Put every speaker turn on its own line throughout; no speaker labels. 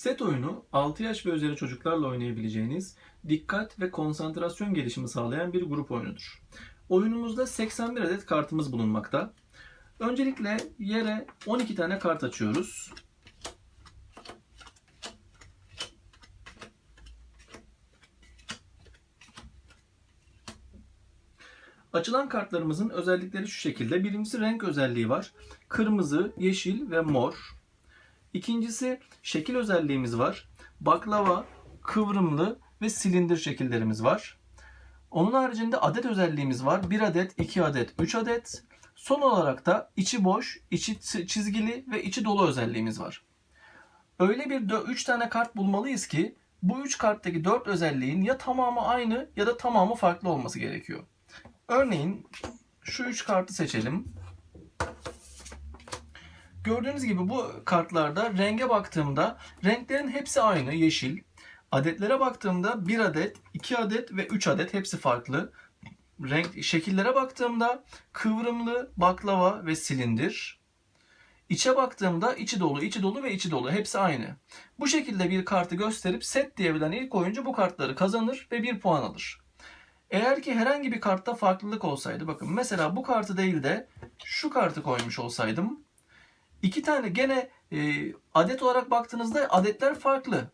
Set oyunu 6 yaş ve üzeri çocuklarla oynayabileceğiniz dikkat ve konsantrasyon gelişimi sağlayan bir grup oyunudur. Oyunumuzda 81 adet kartımız bulunmakta. Öncelikle yere 12 tane kart açıyoruz. Açılan kartlarımızın özellikleri şu şekilde. Birincisi renk özelliği var. Kırmızı, yeşil ve mor. İkincisi şekil özelliğimiz var. Baklava, kıvrımlı ve silindir şekillerimiz var. Onun haricinde adet özelliğimiz var. 1 adet, 2 adet, 3 adet. Son olarak da içi boş, içi çizgili ve içi dolu özelliğimiz var. Öyle bir 3 tane kart bulmalıyız ki bu 3 karttaki 4 özelliğin ya tamamı aynı ya da tamamı farklı olması gerekiyor. Örneğin şu 3 kartı seçelim. Gördüğünüz gibi bu kartlarda renge baktığımda renklerin hepsi aynı yeşil. Adetlere baktığımda 1 adet, 2 adet ve 3 adet hepsi farklı. Renk şekillere baktığımda kıvrımlı, baklava ve silindir. İçe baktığımda içi dolu, içi dolu ve içi dolu hepsi aynı. Bu şekilde bir kartı gösterip set diyebilen ilk oyuncu bu kartları kazanır ve 1 puan alır. Eğer ki herhangi bir kartta farklılık olsaydı bakın mesela bu kartı değil de şu kartı koymuş olsaydım iki tane gene e, adet olarak baktığınızda adetler farklı.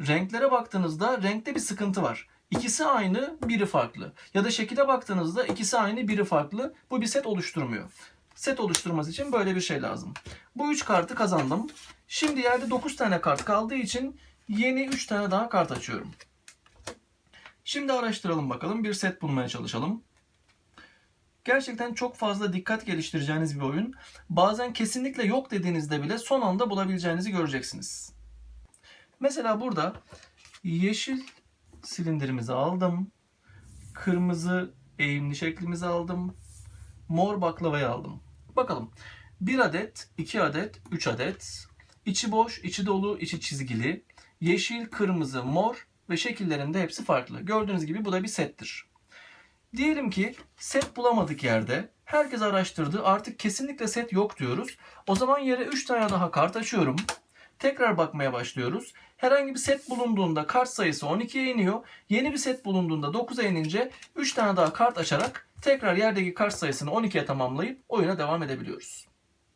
Renklere baktığınızda renkte bir sıkıntı var. İkisi aynı, biri farklı. Ya da şekile baktığınızda ikisi aynı, biri farklı. Bu bir set oluşturmuyor. Set oluşturması için böyle bir şey lazım. Bu 3 kartı kazandım. Şimdi yerde 9 tane kart kaldığı için yeni 3 tane daha kart açıyorum. Şimdi araştıralım bakalım. Bir set bulmaya çalışalım. Gerçekten çok fazla dikkat geliştireceğiniz bir oyun. Bazen kesinlikle yok dediğinizde bile son anda bulabileceğinizi göreceksiniz. Mesela burada yeşil silindirimizi aldım. Kırmızı eğimli şeklimizi aldım. Mor baklavayı aldım. Bakalım. 1 adet, 2 adet, 3 adet. İçi boş, içi dolu, içi çizgili. Yeşil, kırmızı, mor ve şekillerinde hepsi farklı. Gördüğünüz gibi bu da bir settir. Diyelim ki set bulamadık yerde. Herkes araştırdı. Artık kesinlikle set yok diyoruz. O zaman yere 3 tane daha kart açıyorum. Tekrar bakmaya başlıyoruz. Herhangi bir set bulunduğunda kart sayısı 12'ye iniyor. Yeni bir set bulunduğunda 9'a inince 3 tane daha kart açarak tekrar yerdeki kart sayısını 12'ye tamamlayıp oyuna devam edebiliyoruz.